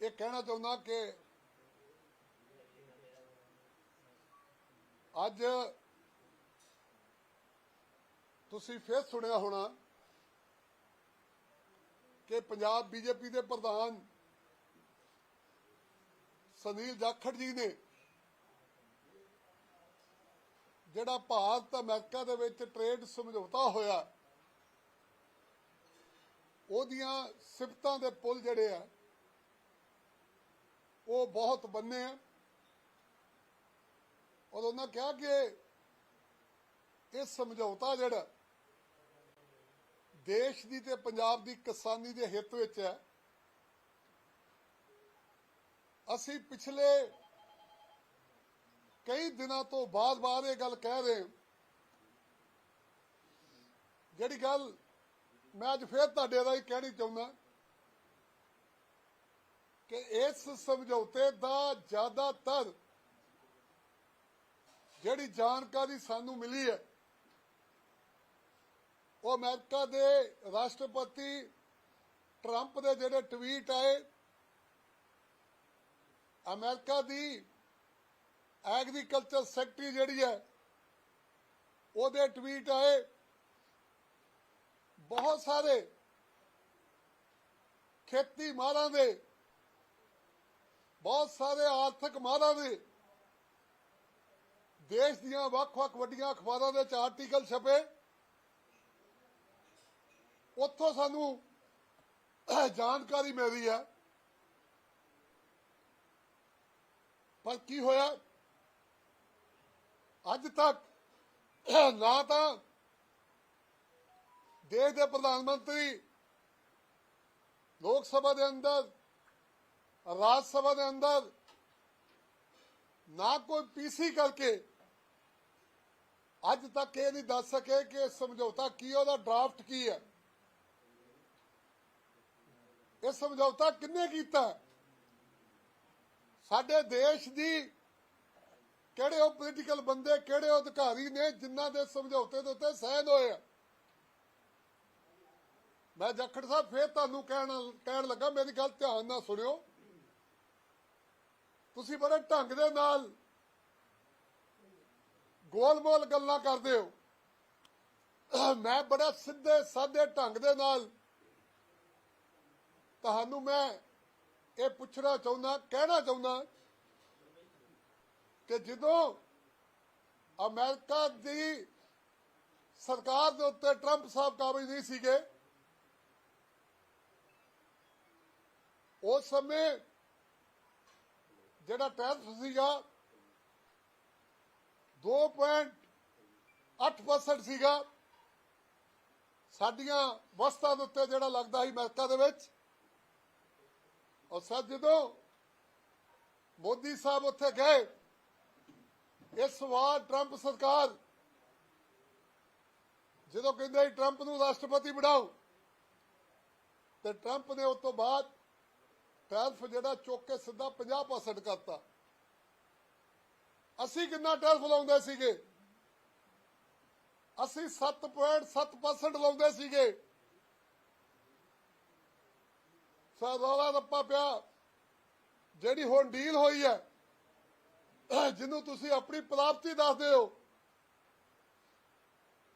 ਇਹ ਕਹਿਣਾ ਚਾਹੁੰਦਾ ਕਿ ਅੱਜ ਤੁਸੀਂ ਫੇਰ ਸੁਣਿਆ ਹੋਣਾ ਕਿ ਪੰਜਾਬ ਬੀਜੇਪੀ ਦੇ ਪ੍ਰਧਾਨ ਸੁਨੀਲ ਜਾਖੜ ਜੀ ਨੇ ਜਿਹੜਾ ਭਾਰਤ ਅਮਰੀਕਾ ਦੇ ਵਿੱਚ ਟ੍ਰੇਡ ਸਮਝੌਤਾ ਹੋਇਆ, ਉਹਦੀਆਂ ਸਿਫਤਾਂ ਦੇ ਪੁਲ ਜਿਹੜੇ ਆ ਉਹ ਬਹੁਤ ਬੰਨੇ ਆ। ਔਰ ਉਹਨਾਂ ਕਿਹਾ ਕਿ ਇਹ ਸਮਝੌਤਾ ਜਿਹੜਾ ਦੇਸ਼ ਦੀ ਤੇ ਪੰਜਾਬ ਦੀ ਕਿਸਾਨੀ ਦੇ ਹਿੱਤ ਵਿੱਚ ਹੈ। ਅਸੀਂ ਪਿਛਲੇ ਕਈ ਦਿਨਾਂ ਤੋਂ ਬਾਅਦ-ਬਾਅਦ ਇਹ ਗੱਲ ਕਹਿ ਰਹੇ ਜਿਹੜੀ ਗੱਲ ਮੈਂ ਅੱਜ ਫੇਰ ਤੁਹਾਡੇ ਰਾਹੀਂ ਕਹਿਣੀ ਚਾਹੁੰਦਾ। ਕਿ ਇਸ ਸਮਝੌਤੇ ਦਾ ਜ਼ਿਆਦਾਤਰ ਜਿਹੜੀ ਜਾਣਕਾਰੀ ਸਾਨੂੰ ਮਿਲੀ ਹੈ, ਉਹ ਅਮਰੀਕਾ ਦੇ ਰਾਸ਼ਟਰਪਤੀ ਟਰੰਪ ਦੇ ਜਿਹੜੇ ਟਵੀਟ ਆਏ, ਅਮਰੀਕਾ ਦੀ ਐਗਰੀਕਲਚਰ ਸੈਕਟਰੀ ਜਿਹੜੀ ਹੈ, ਉਹਦੇ ਟਵੀਟ ਆਏ, ਬਹੁਤ ਸਾਰੇ ਖੇਤੀ ਮਾਰਾਂ ਦੇ ਬਹੁਤ ਸਾਰੇ ਆਰਥਿਕ ਮਾਹਰਾਂ ਦੇ ਦੇਸ਼ ਦੀਆਂ ਵੱਖ-ਵੱਖ ਵੱਡੀਆਂ ਅਖਬਾਰਾਂ ਦੇ ਚ ਆਰਟੀਕਲ ਛਪੇ। ਉੱਥੋਂ ਸਾਨੂੰ ਜਾਣਕਾਰੀ ਮਿਲਦੀ ਹੈ। ਪਰ ਕੀ ਹੋਇਆ? ਅੱਜ ਤੱਕ ਨਾ ਤਾਂ ਦੇਸ਼ ਦੇ ਪ੍ਰਧਾਨ ਮੰਤਰੀ ਲੋਕ ਸਭਾ ਦੇ ਅੰਦਰ ਰਾਜ ਸਭਾ ਦੇ ਅੰਦਰ ਨਾ ਕੋਈ ਪੀਸੀ ਕਰਕੇ ਅੱਜ ਤੱਕ ਇਹ ਨਹੀਂ ਦੱਸ ਸਕੇ ਕਿ ਇਹ ਸਮਝੌਤਾ ਕੀ ਹੈ, ਉਹਦਾ ਡਰਾਫਟ ਕੀ ਹੈ ਇਹ ਸਮਝੌਤਾ ਕਿੰਨੇ ਕੀਤਾ? ਸਾਡੇ ਦੇਸ਼ ਦੀ ਕਿਹੜੇ ਉਹ ਪੋਲੀਟੀਕਲ ਬੰਦੇ ਕਿਹੜੇ ਉਹ ਅਧਿਕਾਰੀ ਨੇ ਜਿਨ੍ਹਾਂ ਦੇ ਸਮਝੌਤੇ ਦੇ ਉੱਤੇ ਸਹਿਨ ਹੋਏ ਆ? ਮੈਂ ਜੱਖੜ ਸਾਹਿਬ ਫੇਰ ਤੁਹਾਨੂੰ ਕਹਿਣ ਕਹਿਣ ਲੱਗਾ ਮੇਰੀ ਗੱਲ ਧਿਆਨ ਨਾਲ ਸੁਣਿਓ। ਤੁਸੀਂ ਬੜੇ ਢੰਗ ਦੇ ਨਾਲ ਗੋਲ ਗੱਲਾਂ ਕਰਦੇ ਹੋ। ਮੈਂ ਬੜਾ ਸਿੱਧੇ, ਸਾਦੇ ਢੰਗ ਦੇ ਨਾਲ ਤੁਹਾਨੂੰ ਮੈਂ ਇਹ ਪੁੱਛਣਾ ਚਾਹੁੰਦਾ, ਕਹਿਣਾ ਚਾਹੁੰਦਾ ਕਿ ਜਦੋਂ ਅਮਰੀਕਾ ਦੀ ਸਰਕਾਰ ਦੇ ਉੱਤੇ ਟਰੰਪ ਸਾਹਿਬ ਕਾਬਜ ਨਹੀਂ ਸੀਗੇ, ਉਸ ਸਮੇਂ ਜਿਹੜਾ ਟੈਕਸ ਸੀਗਾ 2.8% ਸੀਗਾ। ਸਾਡੀਆਂ ਵਸਤਾਂ ਦੇ ਉੱਤੇ ਜਿਹੜਾ ਲੱਗਦਾ ਸੀ ਅਮਰੀਕਾ ਦੇ ਵਿੱਚ। ਔਰ ਸਰ, ਜਦੋਂ ਮੋਦੀ ਸਾਹਿਬ ਉੱਥੇ ਗਏ ਇਸ ਵਾਰ ਟਰੰਪ ਸਰਕਾਰ, ਜਦੋਂ ਕਹਿੰਦੇ ਟਰੰਪ ਨੂੰ ਰਾਸ਼ਟਰਪਤੀ ਬਣਾਓ, ਤੇ ਟਰੰਪ ਨੇ ਉਸ ਤੋਂ ਬਾਅਦ ਟੈਲਫ ਜਿਹੜਾ ਚੁੱਕ ਕੇ ਸਿੱਧਾ 50% ਕਰਤਾ। ਅਸੀਂ ਕਿੰਨਾ ਟੈਲਫ ਲਾਉਂਦੇ ਸੀਗੇ? ਅਸੀਂ 7.7% ਲਾਉਂਦੇ ਸੀਗੇ। ਸਰ ਰੌਲਾ ਰੱਪਾ ਪਿਆ। ਜਿਹੜੀ ਹੁਣ ਡੀਲ ਹੋਈ ਹੈ, ਜਿਹਨੂੰ ਤੁਸੀਂ ਆਪਣੀ ਪ੍ਰਾਪਤੀ ਦੱਸਦੇ ਹੋ,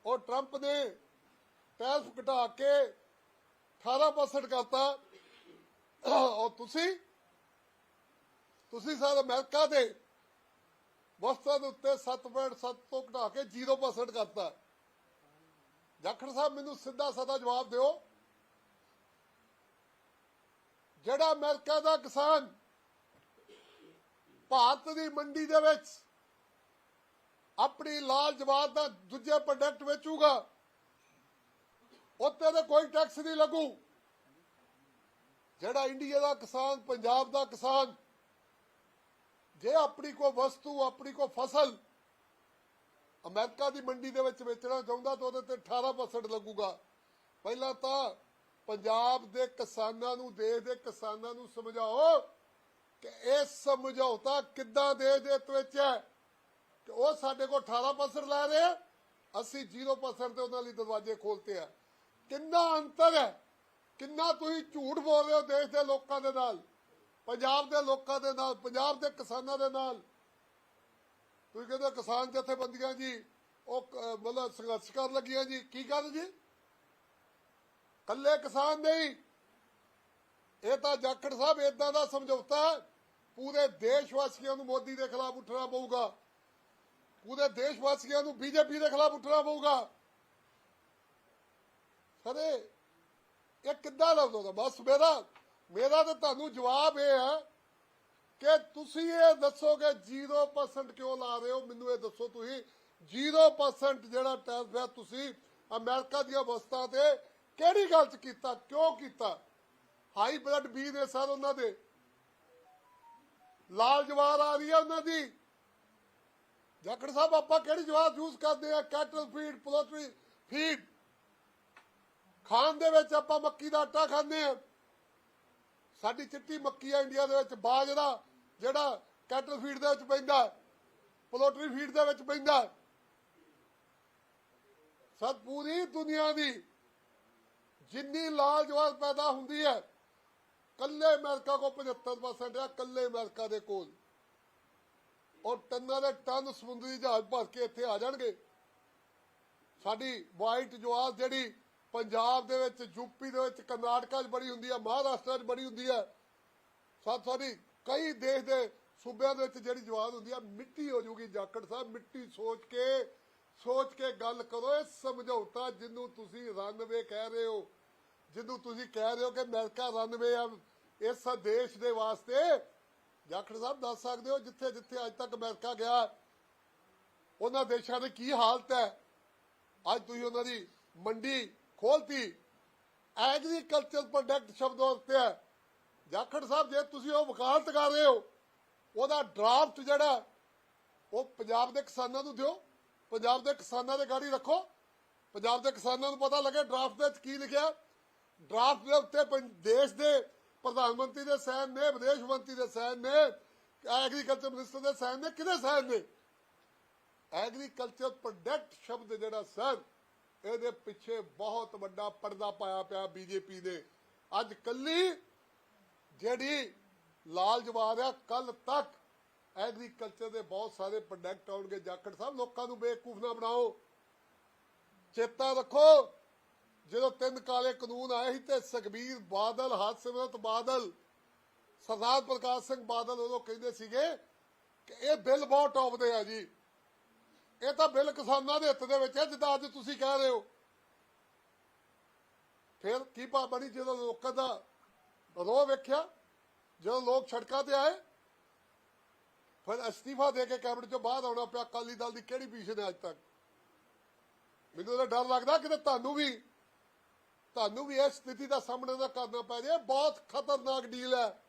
ਉਹ ਟਰੰਪ ਨੇ ਟੈਰਫ ਘਟਾ ਕੇ 18% ਕਰਤਾ। ਔਰ ਤੁਸੀਂ? ਤੁਸੀਂ ਸਰ ਅਮਰੀਕਾ ਦੇ ਵਸਤਾਂ ਦੇ ਉੱਤੇ 7.7 ਤੋਂ ਘਟਾ ਕੇ 0% ਕਰਤਾ। ਜਾਖੜ ਸਾਹਿਬ, ਮੈਨੂੰ ਸਿੱਧਾ ਸਾਦਾ ਜਵਾਬ ਦਿਓ। ਜਿਹੜਾ ਅਮਰੀਕਾ ਦਾ ਕਿਸਾਨ ਭਾਰਤ ਦੀ ਮੰਡੀ ਦੇ ਵਿੱਚ ਆਪਣੀ ਲਾਲ ਜਵਾਬ ਦਾ ਦੂਜੇ ਪ੍ਰੋਡਕਟ ਵੇਚੂਗਾ, ਉੱਤੇ ਤੇ ਕੋਈ ਟੈਕਸ ਨਹੀਂ ਲੱਗੂ। ਜਿਹੜਾ ਇੰਡੀਆ ਦਾ ਕਿਸਾਨ, ਪੰਜਾਬ ਦਾ ਕਿਸਾਨ, ਜੇ ਆਪਣੀ ਕੋ ਵਸਤੂ, ਆਪਣੀ ਕੋ ਫਸਲ ਅਮਰੀਕਾ ਦੀ ਮੰਡੀ ਦੇ ਵਿੱਚ ਵੇਚਣਾ ਚਾਹੁੰਦਾ ਤਾਂ ਉਹਦੇ ਤੇ 18% ਲੱਗੂਗਾ। ਪਹਿਲਾਂ ਤਾਂ ਪੰਜਾਬ ਦੇ ਕਿਸਾਨਾਂ ਨੂੰ, ਦੇਸ਼ ਦੇ ਕਿਸਾਨਾਂ ਨੂੰ ਸਮਝਾਓ ਕਿ ਇਹ ਸਮਝੌਤਾ ਕਿੱਦਾਂ ਦੇ ਦੇ ਵਿੱਚ ਹੈ ਕਿ ਉਹ ਸਾਡੇ ਕੋਲ 18% ਲੈ ਰਹੇ, ਅਸੀਂ 0% ਤੇ ਉਹਨਾਂ ਲਈ ਦਰਵਾਜ਼ੇ ਖੋਲਤੇ ਆ। ਕਿੰਨਾ ਅੰਤਰ ਹੈ ਕਿੰਨਾ ਤੁਸੀਂ ਝੂਠ ਬੋਲ ਰਹੇ ਹੋ ਦੇਸ਼ ਦੇ ਲੋਕਾਂ ਦੇ ਨਾਲ, ਪੰਜਾਬ ਦੇ ਲੋਕਾਂ ਦੇ ਨਾਲ, ਪੰਜਾਬ ਦੇ ਕਿਸਾਨਾਂ ਦੇ ਨਾਲ। ਤੁਸੀਂ ਕਹਿੰਦੇ ਕਿਸਾਨ ਜਥੇਬੰਦੀਆਂ ਜੀ, ਉਹ ਮਤਲਬ ਸੰਘਰਸ਼ ਕਰਨ ਲੱਗੀਆਂ ਜੀ, ਕੀ ਗੱਲ ਜੀ? ਕੱਲੇ ਕਿਸਾਨ ਨਹੀਂ। ਇਹ ਤਾਂ ਜਾਖੜ ਸਾਹਿਬ ਇਦਾਂ ਦਾ ਸਮਝੌਤਾ ਪੂਰੇ ਦੇਸ਼ ਵਾਸੀਆਂ ਨੂੰ ਮੋਦੀ ਦੇ ਖਿਲਾਫ ਉੱਠਣਾ ਪਊਗਾ। ਪੂਰੇ ਦੇਸ਼ ਵਾਸੀਆਂ ਨੂੰ ਬੀਜੇਪੀ ਦੇ ਖਿਲਾਫ ਉੱਠਣਾ ਪਊਗਾ। ਸਾਰੇ ਇਹ ਕਿੱਦਾਂ ਲੱਗਦਾ ਬਸ ਮੇਰਾ ਮੇਰਾ ਤਾਂ ਤੁਹਾਨੂੰ ਜਵਾਬ ਇਹ ਹੈ ਕਿ ਤੁਸੀਂ ਇਹ ਦੱਸੋ ਕਿ 0% ਕਿਉਂ ਲਾ ਰਹੇ ਹੋ? ਮੈਨੂੰ ਇਹ ਦੱਸੋ ਤੁਸੀਂ। 0% ਜਿਹੜਾ ਟੈਕਸ ਹੈ, ਤੁਸੀਂ ਅਮਰੀਕਾ ਦੀਆਂ ਵਸਤਾਂ ਤੇ ਕਿਹੜੀ ਗੱਲ ਚ ਕੀਤਾ? ਕਿਉਂ ਕੀਤਾ? ਹਾਈ ਬਲੱਡ ਬੀ ਨੇ ਸਰ ਉਹਨਾਂ ਦੇ। ਲਾਲ ਜਵਾਰ ਆ ਰਹੀ ਹੈ ਉਹਨਾਂ ਦੀ। ਜਾਖੜ ਸਾਹਿਬ, ਆਪਾਂ ਕਿਹੜੀ ਜਵਾਰ ਯੂਜ਼ ਕਰਦੇ ਆ? ਕੈਟਲ ਫੀਡ ਪੋਲਟਰੀ ਫੀਡ ਖਾਣ ਦੇ ਵਿੱਚ ਆਪਾਂ ਮੱਕੀ ਦਾ ਆਟਾ ਖਾਂਦੇ ਆ ਸਾਡੀ ਚਿੱਟੀ ਮੱਕੀ ਆ ਇੰਡੀਆ ਦੇ ਵਿੱਚ ਬਾਜਰਾ ਜਿਹੜਾ ਕੈਟਲ ਫੀਡ ਦੇ ਵਿੱਚ ਪੈਂਦਾ ਪੋਲਟਰੀ ਫੀਡ ਦੇ ਵਿੱਚ ਪੈਂਦਾ। ਸਭ ਪੂਰੀ ਦੁਨੀਆ ਦੀ ਜਿੰਨੀ ਲਾਲ ਜਵਾਰ ਪੈਦਾ ਹੁੰਦੀ ਹੈ, ਕੱਲੇ ਅਮਰੀਕਾ ਕੋ 75% ਹੈ ਕੱਲੇ ਅਮਰੀਕਾ ਦੇ ਕੋਲ। ਔਰ ਟੰਨਾਂ ਦੇ ਟਨ ਸਮੁੰਦਰੀ ਜਹਾਜ਼ ਭਰ ਕੇ ਇੱਥੇ ਆ ਜਾਣਗੇ। ਸਾਡੀ ਵਾਈਟ ਜਵਾਰ ਜਿਹੜੀ ਪੰਜਾਬ ਦੇ ਵਿੱਚ ਯੂਪੀ ਦੇ ਵਿੱਚ, ਕਰਨਾਟਕਾ 'ਚ ਬੜੀ ਹੁੰਦੀ ਹੈ, ਮਹਾਰਾਸ਼ਟਰ 'ਚ ਬੜੀ ਹੁੰਦੀ ਹੈ। ਸਾਥ ਸਾਡੀ ਕਈ ਦੇਸ਼ ਦੇ ਸੂਬਿਆਂ ਦੇ ਵਿੱਚ ਜਿਹੜੀ ਜਵਾਨ ਹੁੰਦੀ ਆ ਮਿੱਟੀ ਹੋ ਜੂਗੀ ਜਾਕੜ ਸਾਹਿਬ, ਮਿੱਟੀ ਸੋਚ ਕੇ ਸੋਚ ਕੇ ਗੱਲ ਕਰੋ, ਇਹ ਸਮਝੌਤਾ ਜਿਹਨੂੰ ਤੁਸੀਂ ਰਨਵੇ ਕਹਿ ਰਹੇ ਹੋ, ਜਿਹਨੂੰ ਤੁਸੀਂ ਕਹਿ ਰਹੇ ਹੋ ਕਿ ਅਮਰੀਕਾ ਰਨਵੇ ਆ, ਇਸ ਦੇਸ਼ ਦੇ ਵਾਸਤੇ ਜਾਖੜ ਸਾਹਿਬ ਦੱਸ ਸਕਦੇ ਹੋ, ਜਿੱਥੇ ਜਿੱਥੇ ਅੱਜ ਤੱਕ ਅਮਰੀਕਾ ਗਿਆ, ਉਹਨਾਂ ਦੇਸ਼ਾਂ ਦੀ ਕੀ ਹਾਲਤ ਹੈ? ਅੱਜ ਤੁਸੀਂ ਉਹਨਾਂ ਦੀ ਮੰਡੀ ਖੋਲਤੀ। ਐਗਰੀਕਲਚਰ ਪ੍ਰੋਡਕਟ ਸ਼ਬਦ ਉੱਤੇ ਹੈ। ਜਾਖੜ ਸਾਹਿਬ, ਜੇ ਤੁਸੀਂ ਉਹ ਵਕਾਲਤ ਕਰ ਰਹੇ ਹੋ, ਉਹਦਾ ਡਰਾਫਟ ਜਿਹੜਾ, ਉਹ ਪੰਜਾਬ ਦੇ ਕਿਸਾਨਾਂ ਨੂੰ ਦਿਓ। ਪੰਜਾਬ ਦੇ ਕਿਸਾਨਾਂ ਦੇ ਗਾੜੀ ਰੱਖੋ। ਪੰਜਾਬ ਦੇ ਕਿਸਾਨਾਂ ਨੂੰ ਪਤਾ ਲੱਗੇ ਡਰਾਫਟ ਵਿੱਚ ਕੀ ਲਿਖਿਆ। ਡਰਾਫਟ ਦੇ ਉੱਤੇ ਦੇਸ਼ ਦੇ ਪ੍ਰਧਾਨ ਮੰਤਰੀ ਦੇ ਸਾਈਨ ਨੇ, ਵਿਦੇਸ਼ ਮੰਤਰੀ ਦੇ ਸਾਈਨ ਨੇ ਐਗਰੀਕਲਚਰ ਮਿਨਿਸਟਰ ਦੇ ਸਾਈਨ ਨੇ, ਕਿਹਦੇ ਸਾਈਨ ਨੇ? ਐਗਰੀਕਲਚਰ ਪ੍ਰੋਡਕਟ ਸ਼ਬਦ ਜਿਹੜਾ ਸਰ ਇਹਦੇ ਪਿੱਛੇ ਬਹੁਤ ਵੱਡਾ ਪਰਦਾ ਪਾਇਆ ਪਿਆ ਬੀਜੇਪੀ ਦੇ ਅੱਜ ਕੱਲੀ ਜਿਹੜੀ ਲਾਲ ਜਵਾਰ ਆ ਕੱਲ ਤੱਕ ਐਗਰੀਕਲਚਰ ਦੇ ਬਹੁਤ ਸਾਰੇ ਪ੍ਰੋਡਕਟ ਆਉਣਗੇ। ਜਾਖੜ ਸਾਹਿਬ, ਲੋਕਾਂ ਨੂੰ ਬੇਵਕੂਫ ਨਾ ਬਣਾਓ। ਚੇਤਾ ਰੱਖੋ, ਜਦੋਂ ਤਿੰਨ ਕਾਲੇ ਕਾਨੂੰਨ ਆਏ ਸੀ ਤੇ ਸੁਖਬੀਰ ਬਾਦਲ, ਹਰਸਿਮਰਤ ਬਾਦਲ, ਸਰਦਾਰ ਪ੍ਰਕਾਸ਼ ਸਿੰਘ ਬਾਦਲ ਉਦੋਂ ਕਹਿੰਦੇ ਸੀਗੇ ਕਿ ਇਹ ਬਿੱਲ ਬਹੁਤ ਟੌਪ ਦੇ ਆ ਜੀ। ਇਹ ਤਾਂ ਬਿੱਲ ਕਿਸਾਨਾਂ ਦੇ ਹਿੱਤ ਦੇ ਵਿੱਚ ਹੈ, ਜਿੱਦਾਂ ਅੱਜ ਤੁਸੀਂ ਕਹਿ ਰਹੇ ਹੋ। ਫਿਰ ਕੀ ਪਾ ਬਣੀ ਜਦੋਂ ਲੋਕਾਂ ਦਾ ਰੋਹ ਵੇਖਿਆ, ਜਦੋਂ ਲੋਕ ਸੜਕਾਂ ਤੇ ਆਏ, ਫਿਰ ਅਸਤੀਫਾ ਦੇ ਕੇ ਕੈਬਨਿਟ ਚੋਂ ਬਾਹਰ ਆਉਣਾ ਪਿਆ, ਅਕਾਲੀ ਦਲ ਦੀ ਕਿਹੜੀ ਪੀਛੇ ਨੇ ਅੱਜ ਤੱਕ? ਮੈਨੂੰ ਤਾਂ ਡਰ ਲੱਗਦਾ ਕਿ ਤੁਹਾਨੂੰ ਵੀ ਤੁਹਾਨੂੰ ਵੀ ਇਸ ਸਥਿਤੀ ਦਾ ਸਾਹਮਣਾ ਨਾ ਕਰਨਾ ਪੈ ਜਾਏ। ਬਹੁਤ ਖਤਰਨਾਕ ਡੀਲ ਹੈ।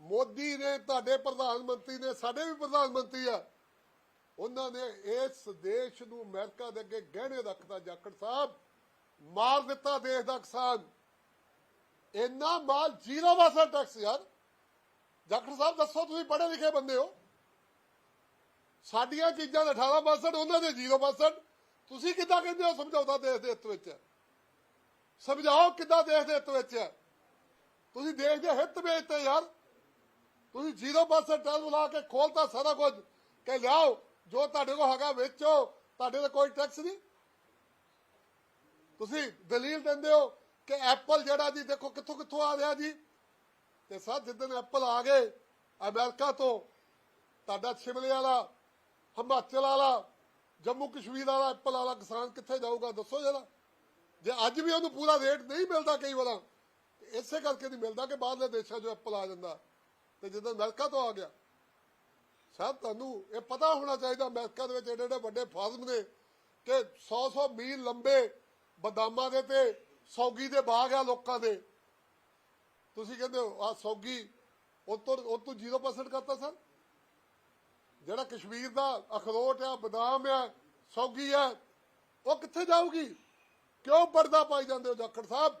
ਮੋਦੀ ਨੇ, ਤੁਹਾਡੇ ਪ੍ਰਧਾਨ ਮੰਤਰੀ ਨੇ, ਸਾਡੇ ਵੀ ਪ੍ਰਧਾਨ ਮੰਤਰੀ ਆ। ਉਹਨਾਂ ਨੇ ਇਸ ਦੇਸ਼ ਨੂੰ ਅਮਰੀਕਾ ਦੇ ਅੱਗੇ ਗਹਿਣੇ ਰੱਖਦਾ ਜਾਖੜ ਸਾਹਿਬ, ਮਾਰ ਦਿੱਤਾ ਦੇਸ਼ ਦਾ ਕਿਸਾਨ। ਇੰਨਾ ਮਾਲ ਜ਼ੀਰੋ ਵਾਸਾ ਟੈਕਸ ਯਾਰ। ਜਾਖੜ ਸਾਹਿਬ, ਦੱਸੋ ਤੁਸੀਂ ਪੜ੍ਹੇ ਲਿਖੇ ਬੰਦੇ ਹੋ? ਸਾਡੀਆਂ ਚੀਜ਼ਾਂ ਦੇ 18% ਉਹਨਾਂ ਦੇ 0% ਤੁਸੀਂ ਕਿੱਦਾਂ ਕਹਿੰਦੇ ਹੋ ਸਮਝੌਤਾ ਦੇਸ਼ ਦੇ ਹਿੱਤ ਵਿੱਚ? ਸਮਝਾਓ ਕਿੱਦਾਂ ਦੇਸ਼ ਦੇ ਹਿੱਤ ਵਿੱਚ? ਹੈ ਤੁਸੀਂ ਦੇਸ਼ ਦੇ ਹਿੱਤ ਵਿੱਚ ਤੇ ਯਾਰ। ਤੁਸੀਂ 0% ਟੈਕਸ ਲਾ ਕੇ ਖੋਲਤਾ ਸਾਰਾ ਕੁਝ। ਕਿ ਲਿਆਓ ਜੋ ਤੁਹਾਡੇ ਕੋਲ ਹੈਗਾ, ਵੇਚੋ। ਤੁਹਾਡੇ ਤੇ ਕੋਈ ਟੈਕਸ ਨਹੀਂ। ਤੁਸੀਂ ਦਲੀਲ ਦਿੰਦੇ ਹੋ ਕਿ ਐਪਲ ਜਿਹੜਾ ਜੀ, ਦੇਖੋ ਕਿੱਥੋਂ ਕਿੱਥੋਂ ਆ ਰਿਹਾ ਜੀ। ਤੇ ਸਰ ਜਿੱਦਣ ਐਪਲ ਆ ਗਏ ਅਮਰੀਕਾ ਤੋਂ, ਤੁਹਾਡਾ ਸ਼ਿਮਲੇ ਵਾਲਾ, ਹਿਮਾਚਲ ਵਾਲਾ, ਜੰਮੂ ਕਸ਼ਮੀਰ ਵਾਲਾ ਐਪਲ ਵਾਲਾ ਕਿਸਾਨ ਕਿੱਥੇ ਜਾਊਗਾ, ਦੱਸੋ ਜਰਾ। ਜੇ ਅੱਜ ਵੀ ਉਹਨੂੰ ਪੂਰਾ ਰੇਟ ਨਹੀਂ ਮਿਲਦਾ ਕਈ ਵਾਰਾਂ ਇਸੇ ਕਰਕੇ ਨਹੀਂ ਮਿਲਦਾ ਕਿ ਬਾਹਰਲੇ ਦੇਸ਼ਾਂ 'ਚੋਂ ਐਪਲ ਆ ਜਾਂਦਾ। ਤੇ ਜਦੋਂ ਅਮਰੀਕਾ ਤੋਂ ਆ ਗਿਆ ਸਾਹਿਬ ਤੁਹਾਨੂੰ ਇਹ ਪਤਾ ਹੋਣਾ ਚਾਹੀਦਾ ਅਮਰੀਕਾ ਦੇ ਵਿੱਚ ਏਡੇ ਏਡੇ ਵੱਡੇ ਫਾਰਮ ਨੇ ਕਿ 100-100 ਮੀਲ ਲੰਬੇ ਬਦਾਮਾਂ ਦੇ ਤੇ ਸੌਗੀ ਦੇ ਬਾਗ ਆ ਲੋਕਾਂ ਦੇ। ਤੁਸੀਂ ਕਹਿੰਦੇ ਹੋ ਆ ਸੌਗੀ ਉਹ ਤੋਂ ਉਹ ਤੋਂ 0% ਕਰਤਾ ਸਰ? ਜਿਹੜਾ ਕਸ਼ਮੀਰ ਦਾ ਅਖਰੋਟ ਆ, ਬਦਾਮ ਆ, ਸੌਗੀ ਆ, ਉਹ ਕਿੱਥੇ ਜਾਊਗੀ? ਕਿਉਂ ਪਰਦਾ ਪਾਈ ਜਾਂਦੇ ਹੋ ਜਾਖੜ ਸਾਹਿਬ?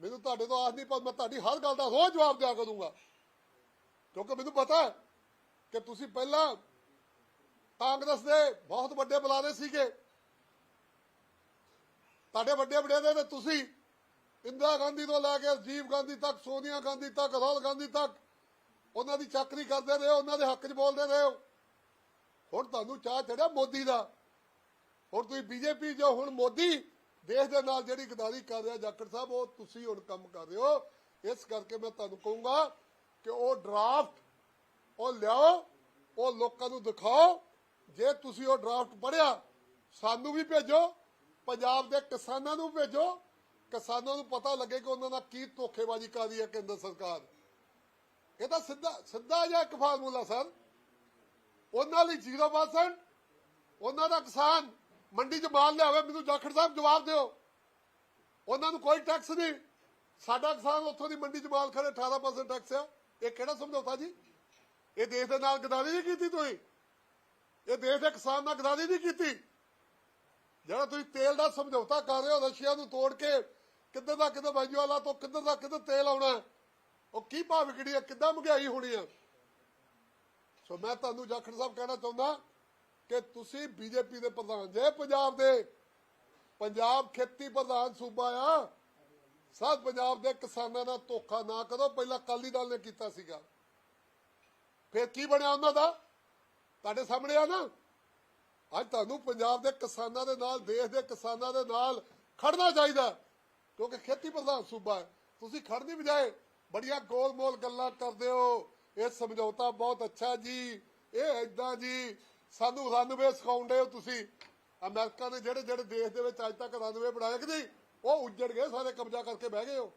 ਮੈਨੂੰ ਤੁਹਾਡੇ ਤੋਂ ਆਸ ਨਹੀਂ, ਪਰ ਮੈਂ ਤੁਹਾਡੀ ਹਰ ਗੱਲ ਦਾ ਰੋਜ਼ ਜਵਾਬ ਦਿਆ ਕਰੂੰਗਾ। ਕਿਉਂਕਿ ਮੈਨੂੰ ਪਤਾ ਹੈ ਕਿ ਤੁਸੀਂ ਪਹਿਲਾਂ ਕਾਂਗਰਸ ਦੇ ਬਹੁਤ ਵੱਡੇ ਬੁਲਾਰੇ ਸੀਗੇ। ਤੁਹਾਡੇ ਵੱਡੇ ਵੱਡੇ ਦੇ ਤੁਸੀਂ ਇੰਦਰਾ ਗਾਂਧੀ ਤੋਂ ਲੈ ਕੇ ਰਾਜੀਵ ਗਾਂਧੀ ਤੱਕ, ਸੋਨੀਆ ਗਾਂਧੀ ਤੱਕ, ਰਾਹੁਲ ਗਾਂਧੀ ਤੱਕ ਉਹਨਾਂ ਦੀ ਚੱਕਰੀ ਕਰਦੇ ਰਹੇ ਹੋ, ਉਹਨਾਂ ਦੇ ਹੱਕ 'ਚ ਬੋਲਦੇ ਰਹੇ ਹੋ। ਹੁਣ ਤੁਹਾਨੂੰ ਚਾਹ ਚੜਿਆ ਮੋਦੀ ਦਾ। ਹੁਣ ਤੁਸੀਂ ਬੀਜੇਪੀ ਜੋ ਹੁਣ ਮੋਦੀ ਦੇਸ਼ ਦੇ ਨਾਲ ਜਿਹੜੀ ਗਦਾਰੀ ਕਰ ਰਿਹਾ ਜਾਖੜ ਸਾਹਿਬ, ਉਹ ਤੁਸੀਂ ਹੁਣ ਕੰਮ ਕਰ ਰਹੇ ਹੋ। ਇਸ ਕਰਕੇ ਮੈਂ ਤੁਹਾਨੂੰ ਕਹੂੰਗਾ ਕਿ ਉਹ ਡਰਾਫਟ ਉਹ ਲਿਆਓ, ਉਹ ਲੋਕਾਂ ਨੂੰ ਦਿਖਾਓ। ਜੇ ਤੁਸੀਂ ਉਹ ਡਰਾਫਟ ਪੜਿਆ ਸਾਨੂੰ ਵੀ ਭੇਜੋ, ਪੰਜਾਬ ਦੇ ਕਿਸਾਨਾਂ ਨੂੰ ਭੇਜੋ। ਕਿਸਾਨਾਂ ਨੂੰ ਪਤਾ ਲੱਗੇ ਕਿ ਉਹਨਾਂ ਨਾਲ ਕੀ ਧੋਖੇਬਾਜ਼ੀ ਕਰ ਰਹੀ ਹੈ ਕੇਂਦਰ ਸਰਕਾਰ। ਇਹ ਤਾਂ ਸਿੱਧਾ ਸਿੱਧਾ ਜਿਹਾ ਇੱਕ ਫਾਰਮੂਲਾ, ਸਰ। ਉਹਨਾਂ ਲਈ 0% ਉਹਨਾਂ ਦਾ ਕਿਸਾਨ ਮੰਡੀ 'ਚ ਮਾਲ ਲਿਆਵੇ, ਮੈਨੂੰ ਜਾਖੜ ਸਾਹਿਬ ਜਵਾਬ ਦਿਓ। ਉਹਨਾਂ ਨੂੰ ਕੋਈ ਟੈਕਸ ਨਹੀਂ। ਸਾਡਾ ਕਿਸਾਨ ਉੱਥੋਂ ਦੀ ਮੰਡੀ 'ਚ ਮਾਲ ਖੜੇ 18% ਟੈਕਸ ਆ। ਇਹ ਕਿਹੜਾ ਸਮਝੌਤਾ ਜੀ? ਇਹ ਦੇਸ਼ ਦੇ ਨਾਲ ਗਦਾਰੀ ਨਹੀਂ ਕੀਤੀ ਤੁਸੀਂ। ਇਹ ਦੇਸ਼ ਦੇ ਕਿਸਾਨ ਨਾਲ ਗਦਾਰੀ ਨਹੀਂ ਕੀਤੀ। ਜਿਹੜਾ ਤੁਸੀਂ ਤੇਲ ਦਾ ਸਮਝੌਤਾ ਕਰ ਰਹੇ ਹੋ ਰਸ਼ੀਆ ਨੂੰ ਤੋੜ ਕੇ, ਕਿੱਧਰ ਦਾ ਕਿੱਧਰ ਵੈਜੂਆਲਾ ਤੋਂ ਕਿੱਧਰ ਦਾ ਕਿੱਧਰ ਤੇਲ ਆਉਣਾ ਉਹ ਕੀ ਭਾਅ ਵਿਕੜੀ ਹੈ, ਕਿੱਦਾਂ ਮਹਿੰਗਾਈ ਹੋਣੀ ਹੈ? ਸੋ ਮੈਂ ਤੁਹਾਨੂੰ ਜਾਖੜ ਸਾਹਿਬ ਕਹਿਣਾ ਚਾਹੁੰਦਾ ਕਿ ਤੁਸੀਂ ਬੀਜੇਪੀ ਦੇ ਪ੍ਰਧਾਨ, ਜੇ ਪੰਜਾਬ ਦੇ ਪੰਜਾਬ ਖੇਤੀ ਪ੍ਰਧਾਨ ਸੂਬਾ ਆ, ਸਭ ਪੰਜਾਬ ਦੇ ਕਿਸਾਨਾਂ ਨਾਲ ਧੋਖਾ ਨਾ ਕਰੋ। ਪਹਿਲਾਂ ਅਕਾਲੀ ਦਲ ਨੇ ਕੀਤਾ ਸੀਗਾ। ਫਿਰ ਕੀ ਬਣਿਆ ਉਹਨਾਂ ਦਾ? ਤੁਹਾਡੇ ਸਾਹਮਣੇ ਆ ਨਾ। ਅੱਜ ਤੁਹਾਨੂੰ ਪੰਜਾਬ ਦੇ ਕਿਸਾਨਾਂ ਦੇ ਨਾਲ, ਦੇਸ਼ ਦੇ ਕਿਸਾਨਾਂ ਦੇ ਨਾਲ ਖੜਨਾ ਚਾਹੀਦਾ ਕਿਉਂਕਿ ਖੇਤੀ ਪ੍ਰਧਾਨ ਸੂਬਾ ਹੈ। ਤੁਸੀਂ ਖੜਨੀ ਬਜਾਏ ਬੜੀਆਂ ਗੋਲ-ਮੋਲ ਗੱਲਾਂ ਕਰਦੇ ਹੋ। ਇਹ ਸਮਝੌਤਾ ਬਹੁਤ ਅੱਛਾ ਜੀ। ਇਹ ਐਦਾਂ ਜੀ, ਸਾਨੂੰ ਰਨਵੇ ਸਿਖਾਉਂਦੇ ਹੋ ਤੁਸੀਂ। ਅਮਰੀਕਾ ਨੇ ਜਿਹੜੇ ਜਿਹੜੇ ਦੇਸ਼ ਦੇ ਵਿੱਚ ਅੱਜ ਤੱਕ ਰਨਵੇ ਬਣਾਏ ਕਿ ਨਹੀਂ, ਉਹ ਉੱਜੜ ਗਏ, ਸਾਰੇ ਕਬਜ਼ਾ ਕਰਕੇ ਬਹਿ ਗਏ ਹੋ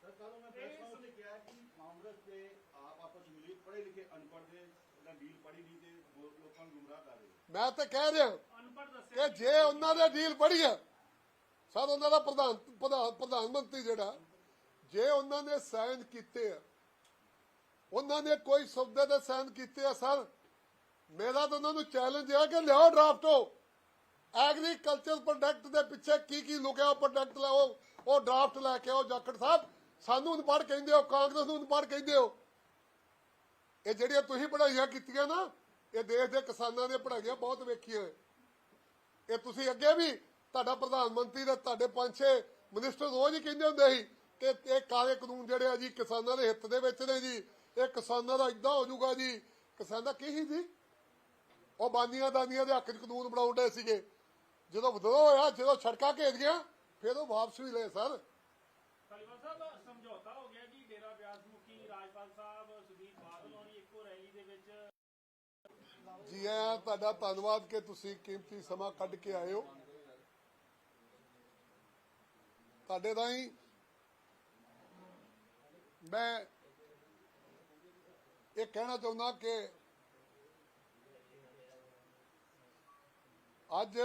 ਸਰ ਕੱਲ ਮੈਂ ਪ੍ਰੈਸ ਕਾਨਫਰੰਸ ਤੇ ਕਿਹਾ ਕਿ ਕਾਂਗਰਸ ਤੇ ਆਪ ਆਪਸ ਮਿਲੀ ਪੜ੍ਹੇ ਲਿਖੇ ਅਨਪੜ੍ਹ ਦੇ ਜਿਹੜਾ ਡੀਲ ਪੜੀ ਨਹੀਂ ਤੇ ਲੋ- ਲੋਕਾਂ ਨੂੰ ਗੁੰਮਰਾਹ ਕਰ ਰਹੇ ਹੋ ਮੈਂ ਤਾਂ ਕਹਿ ਰਿਹਾ ਅਨਪੜ੍ਹ ਕਿ ਜੇ ਉਹਨਾਂ ਦੇ ਡੀਲ ਪੜੀ ਸਰ, ਉਹਨਾਂ ਦਾ ਪ੍ਰਧਾਨ ਪ੍ਰਧਾਨ ਮੰਤਰੀ ਜਿਹੜਾ, ਜੇ ਉਹਨਾਂ ਨੇ ਸਾਈਨ ਕੀਤੇ ਆ, ਉਹਨਾਂ ਨੇ ਕੋਈ ਸੌਦੇ ਦੇ ਸਾਈਨ ਕੀਤੇ ਆ, ਸਰ, ਮੇਰਾ ਤਾਂ ਉਹਨਾਂ ਨੂੰ ਚੈਲੰਜ ਹੈ ਕਿ ਲਿਆਓ ਡਰਾਫਟੋ ਐਗਰੀਕਲਚਰ ਪ੍ਰੋਡਕਟ ਦੇ ਪਿੱਛੇ ਕੀ ਕੀ ਲੁਕਿਆ ਪ੍ਰੋਡਕਟ ਲਾਓ ਉਹ ਡਰਾਫਟ ਲੈ ਕੇ ਆਓ, ਜਾਖੜ ਸਾਹਿਬ, ਸਾਨੂੰ ਅਨਪੜ੍ਹ ਕਹਿੰਦੇ ਹੋ, ਕਾਂਗਰਸ ਨੂੰ ਅਨਪੜ੍ਹ ਕਹਿੰਦੇ ਹੋ। ਇਹ ਜਿਹੜੀਆਂ ਤੁਸੀਂ ਪੜ੍ਹਾਈਆਂ ਕੀਤੀਆਂ ਨਾ ਇਹ ਦੇਸ਼ ਦੇ ਕਿਸਾਨਾਂ ਦੀਆਂ ਪੜ੍ਹਾਈਆਂ ਬਹੁਤ ਵੇਖੀਆਂ ਇਹ ਤੁਸੀਂ ਅੱਗੇ ਵੀ ਤੁਹਾਡਾ ਪ੍ਰਧਾਨ ਮੰਤਰੀ ਤੇ ਤੁਹਾਡੇ ਪੰਜ ਛੇ ਮਿਨਿਸਟਰ ਰੋਜ਼ ਹੀ ਕਹਿੰਦੇ ਹੁੰਦੇ ਸੀ ਕਿ ਇਹ ਕਾਲੇ ਕਾਨੂੰਨ ਜਿਹੜੇ ਆ ਜੀ ਕਿਸਾਨਾਂ ਦੇ ਹਿੱਤ ਦੇ ਵਿੱਚ ਨੇ ਜੀ, ਇਹ ਕਿਸਾਨਾਂ ਦਾ ਇਦਾਂ ਹੋ ਜਾਊਗਾ ਜੀ। ਕਿਸਾਨ ਕੀ ਸੀ ਜੀ? ਉਹ ਬਾਨੀਆਂ ਦਾਨੀਆਂ ਦੇ ਹੱਕ 'ਚ ਕਾਨੂੰਨ ਬਣਾਉਂਦੇ ਸੀਗੇ। ਜਦੋਂ ਵਿਦਰੋਹ ਹੋਇਆ, ਜਦੋਂ ਸੜਕਾਂ ਘੇਰ ਗਿਆ ਫਿਰ ਉਹ ਵਾਪਸ ਵੀ ਲਏ ਸਰ। ਧਾਲੀਵਾਲ ਸਾਹਿਬ, ਸਮਝੌਤਾ ਹੋ ਗਿਆ ਜੀ, ਡੇਰਾ ਬਿਆਸ ਮੁਖੀ ਰਾਜਪਾਲ ਸਾਹਿਬ, ਸੁਦੀਪ ਬਾਦਲ ਹੋਣੀ ਇੱਕੋ ਰੈਲੀ ਦੇ ਵਿੱਚ। ਜੀ ਆਇਆਂ, ਤੁਹਾਡਾ ਧੰਨਵਾਦ ਕਿ ਤੁਸੀਂ ਕੀਮਤੀ ਸਮਾਂ ਕੱਢ ਕੇ ਆਏ ਹੋ। ਤੁਹਾਡੇ ਰਾਹੀਂ ਮੈਂ ਇਹ ਕਹਿਣਾ ਚਾਹੁੰਦਾ ਕਿ ਅੱਜ